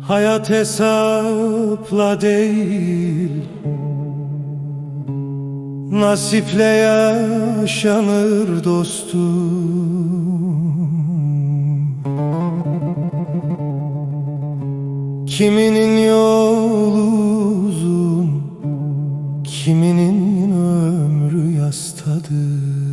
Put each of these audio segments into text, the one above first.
Hayat hesapla değil Nasiple yaşanır dostum. Kiminin yolu uzun Kiminin ömrü yastadır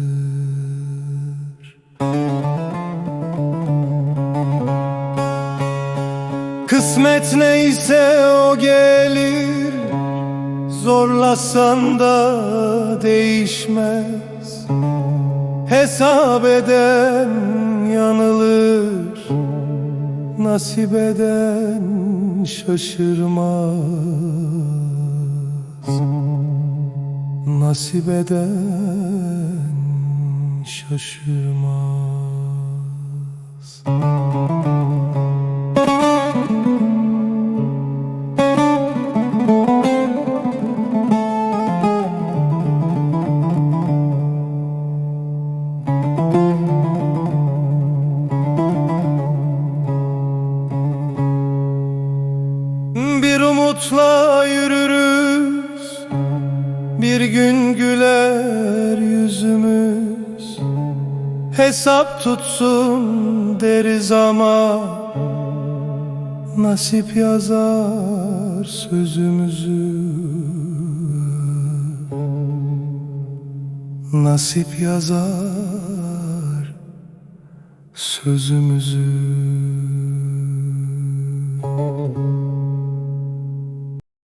Kısmet neyse o gelir. Zorlasan da değişmez. Hesap eden yanılır. Nasip eden şaşırmaz. Nasip eden şaşırmaz. Bir umutla yürürüz. Bir gün güler yüzümüz. Hesap tutsun deriz ama Nasip yazar sözümüzü. Nasip yazar sözümüzü